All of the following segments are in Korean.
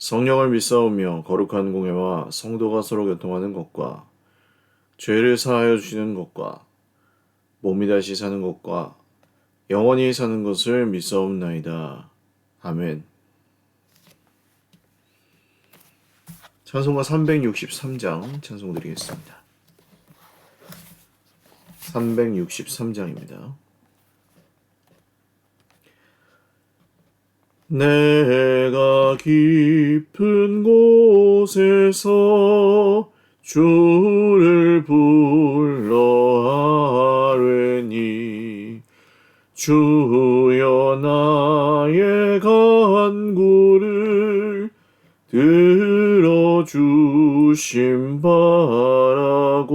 성령을 믿사오며 거룩한 공예와 성도가 서로 교통하는 것과 죄를 사하여 주시는 것과 몸이 다시 사는 것과 영원히 사는 것을 믿사옵나이다. 아멘. 찬송가 363장 찬송 드리겠습니다. 363장입니다. 내가 깊은 곳에서 주를 불러 하뢰니 주여 나의 간구를 들어주심 바라고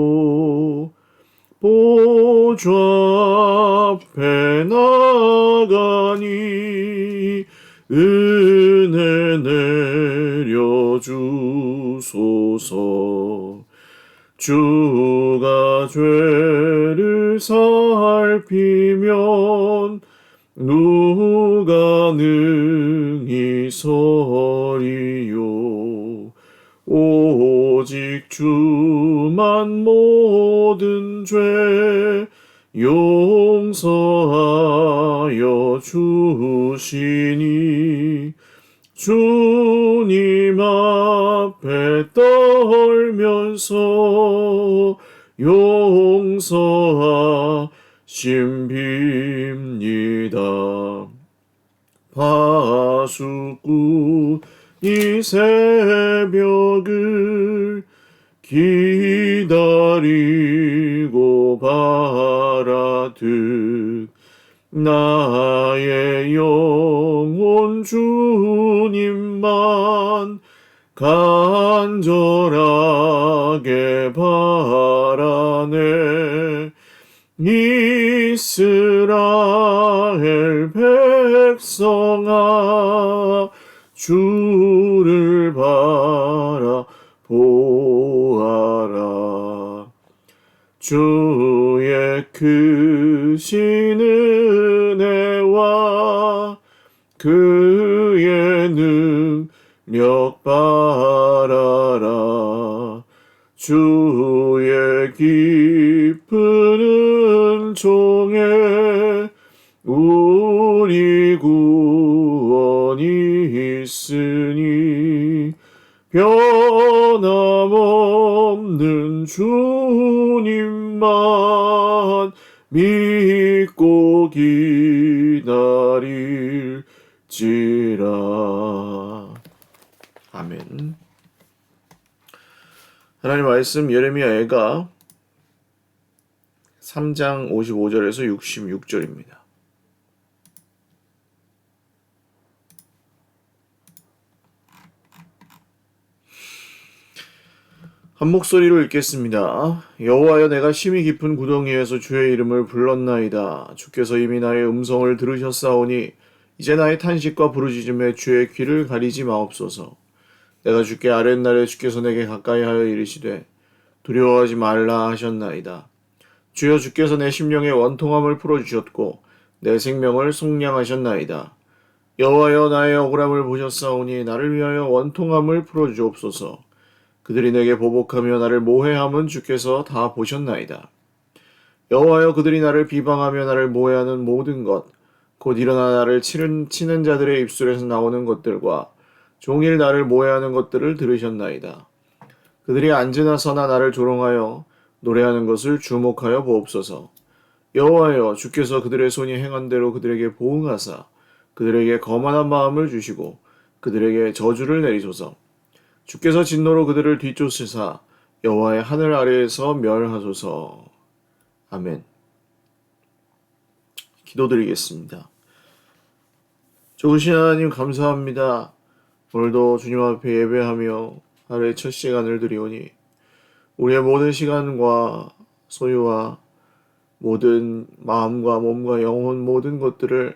보좌 앞에 나가니 은혜 내려주소서. 주가 죄를 살피면 누가 능히 서리요? 오직 주만 모든 죄 용서하 여 주시니 주님 앞에 떨면서 용서하심 빕니다. 파수꾼 이 새벽을 기다리고 바라듯 나의 영혼 주님만 간절하게 바라네. 이스라엘 백성아 주를 바라 보아라. 주의 은 바라라 주의 깊은 은총에 우리 구원이 있으니 변함없는 주님만 믿고 기다릴지라. 아멘. 하나님 말씀 예레미야 애가 3장 55절에서 66절입니다. 한 목소리로 읽겠습니다. 여호와여 내가 심히 깊은 구덩이에서 주의 이름을 불렀나이다. 주께서 이미 나의 음성을 들으셨사오니 이제 나의 탄식과 부르짖음에 주의 귀를 가리지 마옵소서. 내가 주께 아랫날에 주께서 내게 가까이 하여 이르시되 두려워하지 말라 하셨나이다. 주여 주께서 내 심령의 원통함을 풀어주셨고 내 생명을 속량하셨나이다. 여호와여 나의 억울함을 보셨사오니 나를 위하여 원통함을 풀어주옵소서. 그들이 내게 보복하며 나를 모해함은 주께서 다 보셨나이다. 여호와여 그들이 나를 비방하며 나를 모해하는 모든 것, 곧 일어나 나를 치는, 치는 자들의 입술에서 나오는 것들과 종일 나를 모해하는 것들을 들으셨나이다. 그들이 앉으나 서나 나를 조롱하여 노래하는 것을 주목하여 보옵소서. 여호와여 주께서 그들의 손이 행한 대로 그들에게 보응하사 그들에게 거만한 마음을 주시고 그들에게 저주를 내리소서. 주께서 진노로 그들을 뒤쫓으사 여호와의 하늘 아래에서 멸하소서. 아멘. 기도드리겠습니다. 좋으신 하나님 감사합니다. 오늘도 주님 앞에 예배하며 하루의 첫 시간을 드리오니 우리의 모든 시간과 소유와 모든 마음과 몸과 영혼 모든 것들을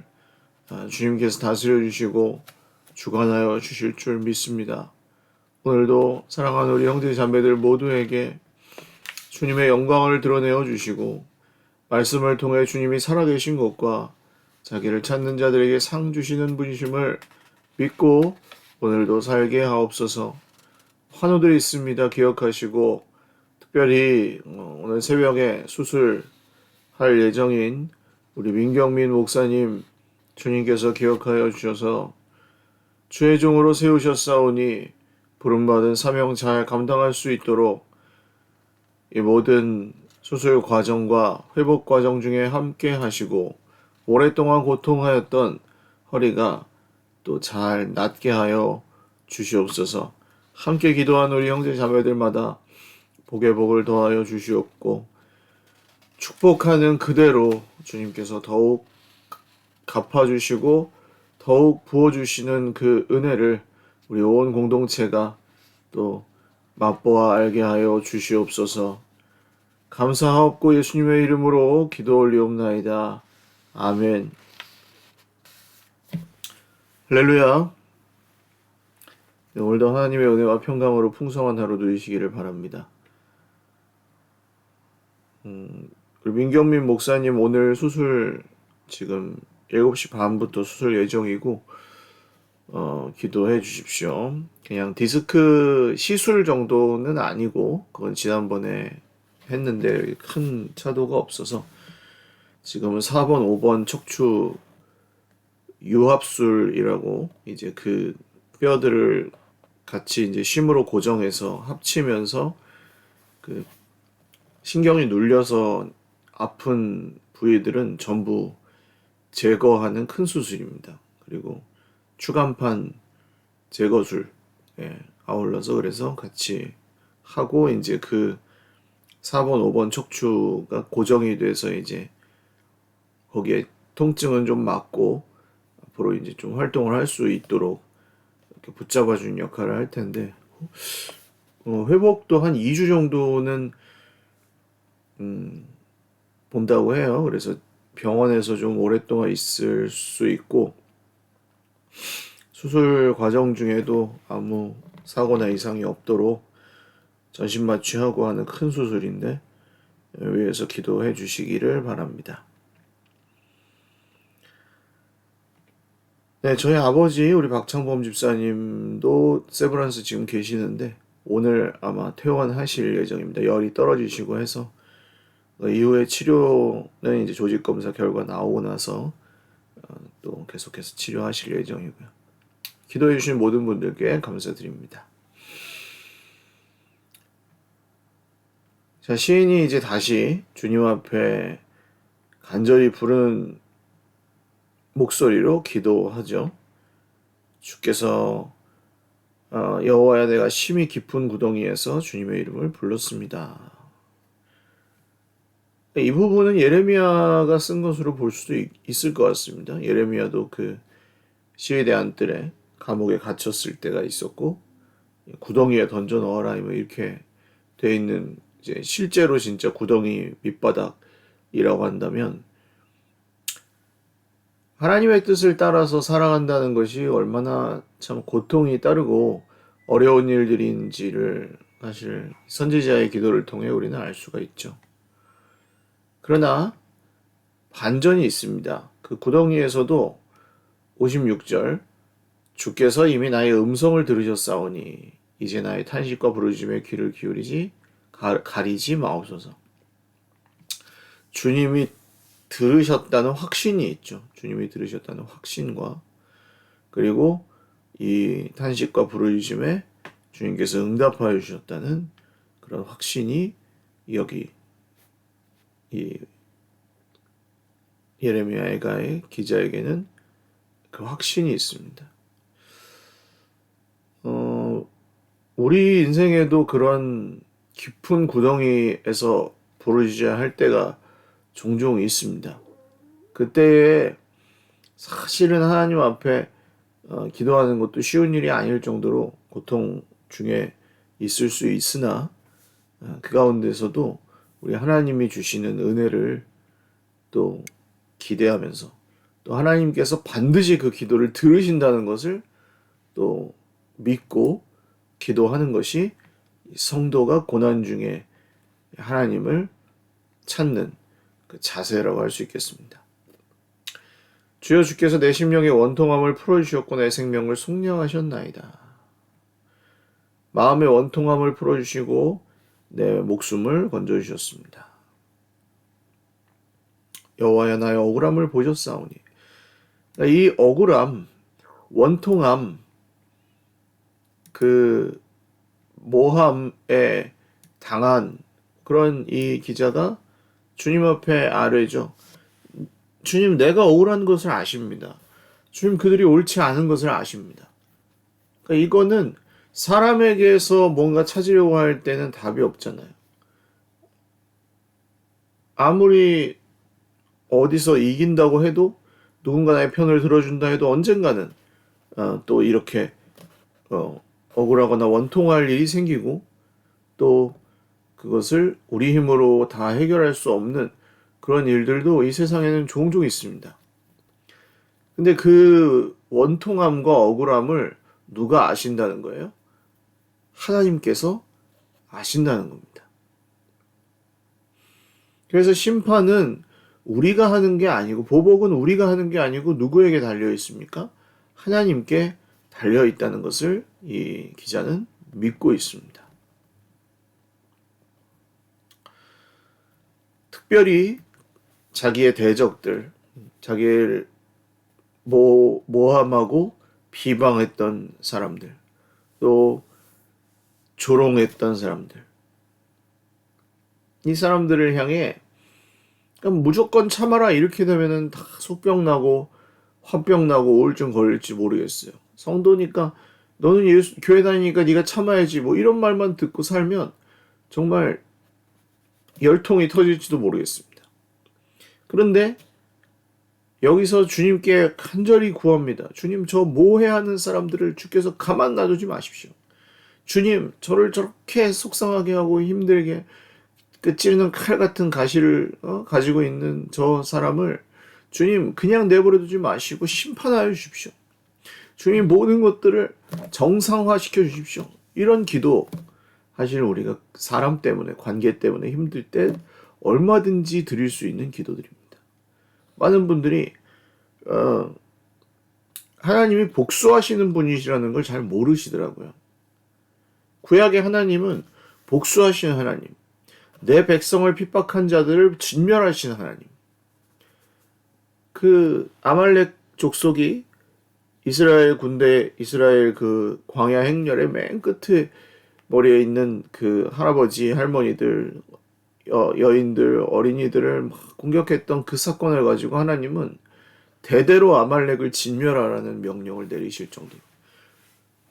아, 주님께서 다스려 주시고 주관하여 주실 줄 믿습니다. 오늘도 사랑하는 우리 형제 자매들 모두에게 주님의 영광을 드러내어 주시고 말씀을 통해 주님이 살아계신 것과 자기를 찾는 자들에게 상 주시는 분이심을 믿고 오늘도 살게 하옵소서. 환우들이 있습니다. 기억하시고 특별히 어, 오늘 새벽에 수술할 예정인 우리 민경민 목사님 주님께서 기억하여 주셔서 주의 종으로 세우셨사오니 부름받은 사명 잘 감당할 수 있도록 이 모든 수술 과정과 회복 과정 중에 함께 하시고 오랫동안 고통하였던 허리가 또 잘 낫게 하여 주시옵소서. 함께 기도한 우리 형제 자매들마다 복의 복을 더하여 주시옵고 축복하는 그대로 주님께서 더욱 갚아주시고 더욱 부어주시는 그 은혜를 우리 온 공동체가 또 맛보아 알게 하여 주시옵소서. 감사하옵고 예수님의 이름으로 기도 올리옵나이다. 아멘. 할렐루야. 네, 오늘도 하나님의 은혜와 평강으로 풍성한 하루 누리시기를 바랍니다. 음, 민경민 목사님 오늘 수술 지금 7시 반부터 수술 예정이고 어, 기도해 주십시오. 그냥 디스크 시술 정도는 아니고 그건 지난번에 했는데 큰 차도가 없어서 지금은 4번, 5번 척추 유합술이라고 이제 그 뼈들을 같이 이제 심으로 고정해서 합치면서 그 신경이 눌려서 아픈 부위들은 전부 제거하는 큰 수술입니다. 그리고 추간판 제거술 예, 아울러서 그래서 같이 하고 이제 그 4번, 5번 척추가 고정이 돼서 이제 거기에 통증은 좀 막고 앞으로 이제 좀 활동을 할 수 있도록 이렇게 붙잡아주는 역할을 할 텐데 어, 회복도 한 2주 정도는 음, 본다고 해요. 그래서 병원에서 좀 오랫동안 있을 수 있고 수술 과정 중에도 아무 사고나 이상이 없도록 전신 마취하고 하는 큰 수술인데 위해서 기도해 주시기를 바랍니다. 네, 저희 아버지 우리 박창범 집사님도 세브란스 지금 계시는데 오늘 아마 퇴원하실 예정입니다. 열이 떨어지시고 해서 그 이후에 치료는 이제 조직 검사 결과 나오고 나서 어, 또 계속해서 치료하실 예정이고요. 기도해 주신 모든 분들께 감사드립니다. 자, 시인이 이제 다시 주님 앞에 간절히 부르는 목소리로 기도하죠. 주께서 어, 여호와야 내가 심히 깊은 구덩이에서 주님의 이름을 불렀습니다. 이 부분은 예레미야가 쓴 것으로 볼 수도 있, 있을 것 같습니다. 예레미야도 그 시위대 안뜰에 감옥에 갇혔을 때가 있었고 구덩이에 던져 넣어라 뭐 이렇게 돼 있는 실제로 진짜 구덩이 밑바닥이라고 한다면 하나님의 뜻을 따라서 살아간다는 것이 얼마나 참 고통이 따르고 어려운 일들인지를 사실 선지자의 기도를 통해 우리는 알 수가 있죠. 그러나 반전이 있습니다. 그 구덩이에서도 56절 주께서 이미 나의 음성을 들으셨사오니 이제 나의 탄식과 부르짖음에 귀를 기울이지 가리지 마옵소서. 주님이 들으셨다는 확신이 있죠. 주님이 들으셨다는 확신과 그리고 이 탄식과 부르짖음에 주님께서 응답하여 주셨다는 그런 확신이 여기 이 예레미야의 기자에게는 그 확신이 있습니다. 어, 우리 인생에도 그런 깊은 구덩이에서 부르짖어야 할 때가 종종 있습니다. 그때에 사실은 하나님 앞에 어, 기도하는 것도 쉬운 일이 아닐 정도로 고통 중에 있을 수 있으나 어, 그 가운데서도 우리 하나님이 주시는 은혜를 또 기대하면서 또 하나님께서 반드시 그 기도를 들으신다는 것을 또 믿고 기도하는 것이 성도가 고난 중에 하나님을 찾는 그 자세라고 할 수 있겠습니다. 주여 주께서 내 심령의 원통함을 풀어주셨고 내 생명을 속량하셨나이다. 마음의 원통함을 풀어주시고 내 목숨을 건져주셨습니다. 여호와여 나의 억울함을 보셨사오니 이 억울함, 원통함, 그 모함에 당한 그런 이 기자가 주님 앞에 아뢰죠. 주님, 내가 억울한 것을 아십니다. 주님, 그들이 옳지 않은 것을 아십니다. 그러니까 이거는 사람에게서 뭔가 찾으려고 할 때는 답이 없잖아요. 아무리 어디서 이긴다고 해도 누군가 나의 편을 들어준다 해도 언젠가는 어, 또 이렇게 어, 억울하거나 원통할 일이 생기고 또 그것을 우리 힘으로 다 해결할 수 없는 그런 일들도 이 세상에는 종종 있습니다. 근데 그 원통함과 억울함을 누가 아신다는 거예요? 하나님께서 아신다는 겁니다. 그래서 심판은 우리가 하는 게 아니고 보복은 우리가 하는 게 아니고 누구에게 달려 있습니까? 하나님께 달려 있다는 것을 이 기자는 믿고 있습니다. 특별히 자기의 대적들, 자기를 모, 모함하고 비방했던 사람들, 또 조롱했던 사람들, 이 사람들을 향해 무조건 참아라 이렇게 되면은 다 속병 나고 화병 나고 우울증 걸릴지 모르겠어요. 성도니까 너는 예수, 교회 다니니까 네가 참아야지 뭐 이런 말만 듣고 살면 정말 열통이 터질지도 모르겠습니다. 그런데 여기서 주님께 간절히 구합니다. 주님 저 모해하는 사람들을 주께서 가만 놔두지 마십시오. 주님 저를 저렇게 속상하게 하고 힘들게 그 찌르는 칼 같은 가시를 어? 가지고 있는 저 사람을 주님 그냥 내버려 두지 마시고 심판하여 주십시오. 주님 모든 것들을 정상화 시켜 주십시오. 이런 기도 사실 우리가 사람 때문에 관계 때문에 힘들 때 얼마든지 드릴 수 있는 기도들입니다. 많은 분들이 어, 하나님이 복수하시는 분이시라는 걸 잘 모르시더라고요. 구약의 하나님은 복수하시는 하나님, 내 백성을 핍박한 자들을 진멸하시는 하나님. 그 아말렉 족속이 이스라엘 군대, 이스라엘 그 광야 행렬의 맨 끝에 머리에 있는 그 할아버지, 할머니들, 여, 여인들, 어린이들을 막 공격했던 그 사건을 가지고 하나님은 대대로 아말렉을 진멸하라는 명령을 내리실 정도로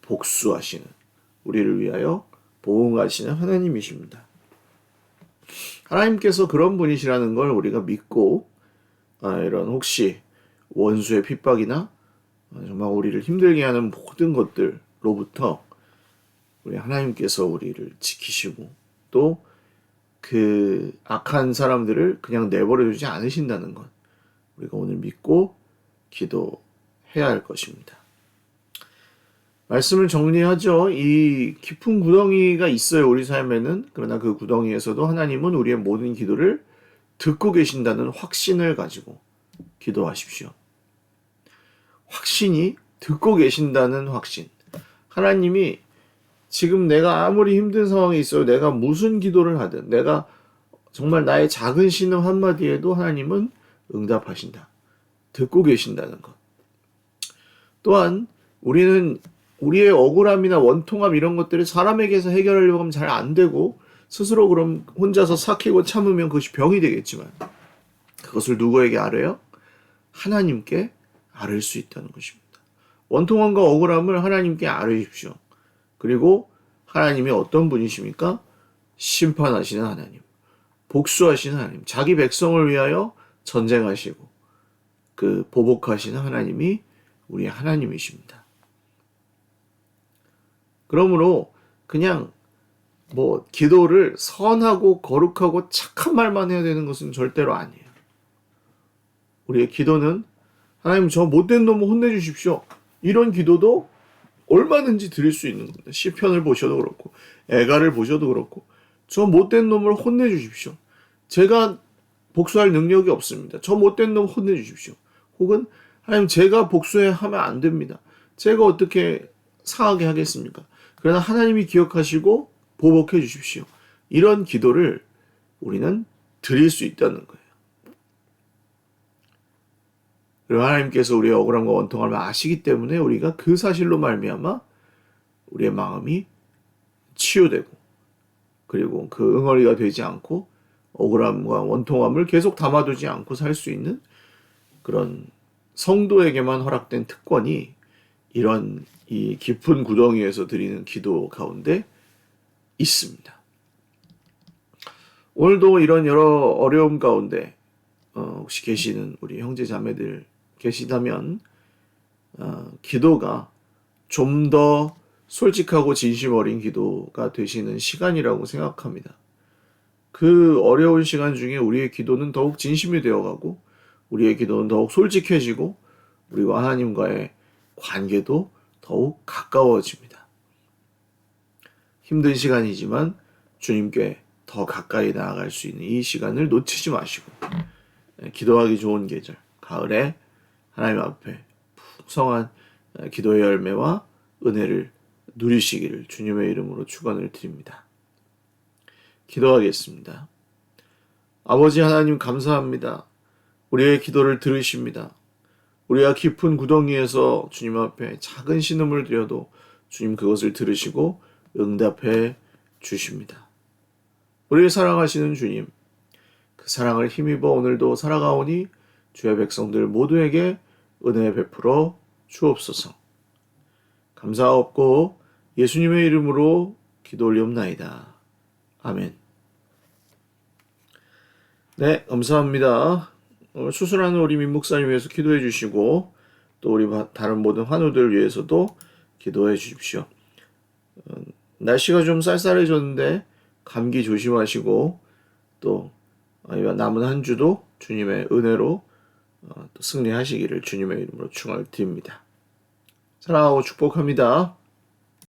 복수하시는 우리를 위하여 보응하시는 하나님이십니다. 하나님께서 그런 분이시라는 걸 우리가 믿고 아, 이런 혹시 원수의 핍박이나 정말 우리를 힘들게 하는 모든 것들로부터 우리 하나님께서 우리를 지키시고 또 그 악한 사람들을 그냥 내버려 두지 않으신다는 것 우리가 오늘 믿고 기도해야 할 것입니다. 말씀을 정리하죠. 이 깊은 구덩이가 있어요. 우리 삶에는. 그러나 그 구덩이에서도 하나님은 우리의 모든 기도를 듣고 계신다는 확신을 가지고 기도하십시오. 확신이 듣고 계신다는 확신. 하나님이 지금 내가 아무리 힘든 상황에 있어도 내가 무슨 기도를 하든 내가 정말 나의 작은 신음 한마디에도 하나님은 응답하신다. 듣고 계신다는 것. 또한 우리는 우리의 억울함이나 원통함 이런 것들을 사람에게서 해결하려고 하면 잘 안 되고 스스로 그럼 혼자서 삭히고 참으면 그것이 병이 되겠지만 그것을 누구에게 아뢰요? 하나님께 아뢰 수 있다는 것입니다. 원통함과 억울함을 하나님께 아뢰십시오. 그리고 하나님이 어떤 분이십니까? 심판하시는 하나님, 복수하시는 하나님, 자기 백성을 위하여 전쟁하시고 그 보복하시는 하나님이 우리 하나님이십니다. 그러므로 그냥 뭐 기도를 선하고 거룩하고 착한 말만 해야 되는 것은 절대로 아니에요. 우리의 기도는 하나님 저 못된 놈을 혼내주십시오. 이런 기도도 얼마든지 드릴 수 있는 겁니다. 시편을 보셔도 그렇고 애가를 보셔도 그렇고 저 못된 놈을 혼내주십시오. 제가 복수할 능력이 없습니다. 저 못된 놈 혼내주십시오. 혹은 하나님 제가 복수하면 안 됩니다. 제가 어떻게 상하게 하겠습니까? 그러나 하나님이 기억하시고 보복해 주십시오. 이런 기도를 우리는 드릴 수 있다는 거예요. 그리고 하나님께서 우리의 억울함과 원통함을 아시기 때문에 우리가 그 사실로 말미암아 우리의 마음이 치유되고 그리고 그 응어리가 되지 않고 억울함과 원통함을 계속 담아두지 않고 살 수 있는 그런 성도에게만 허락된 특권이 이런 이 깊은 구덩이에서 드리는 기도 가운데 있습니다. 오늘도 이런 여러 어려움 가운데 어, 혹시 계시는 우리 형제 자매들 계시다면 어, 기도가 좀 더 솔직하고 진심 어린 기도가 되시는 시간이라고 생각합니다. 그 어려운 시간 중에 우리의 기도는 더욱 진심이 되어가고 우리의 기도는 더욱 솔직해지고 우리와 하나님과의 관계도 더욱 가까워집니다. 힘든 시간이지만 주님께 더 가까이 나아갈 수 있는 이 시간을 놓치지 마시고 예, 기도하기 좋은 계절 가을에 하나님 앞에 풍성한 예, 기도의 열매와 은혜를 누리시기를 주님의 이름으로 축원을 드립니다. 기도하겠습니다. 아버지 하나님 감사합니다. 우리의 기도를 들으십니다. 우리가 깊은 구덩이에서 주님 앞에 작은 신음을 드려도 주님 그것을 들으시고 응답해 주십니다. 우리를 사랑하시는 주님, 그 사랑을 힘입어 오늘도 살아가오니 주의 백성들 모두에게 은혜 베풀어 주옵소서. 감사하옵고 예수님의 이름으로 기도 올리옵나이다. 아멘. 네, 감사합니다. 수술하는 우리 민 목사님 위해서 기도해 주시고 또 우리 다른 모든 환우들 위해서도 기도해 주십시오. 어, 날씨가 좀 쌀쌀해졌는데 감기 조심하시고 또 남은 한 주도 주님의 은혜로 승리하시기를 주님의 이름으로 축원을 드립니다. 사랑하고 축복합니다.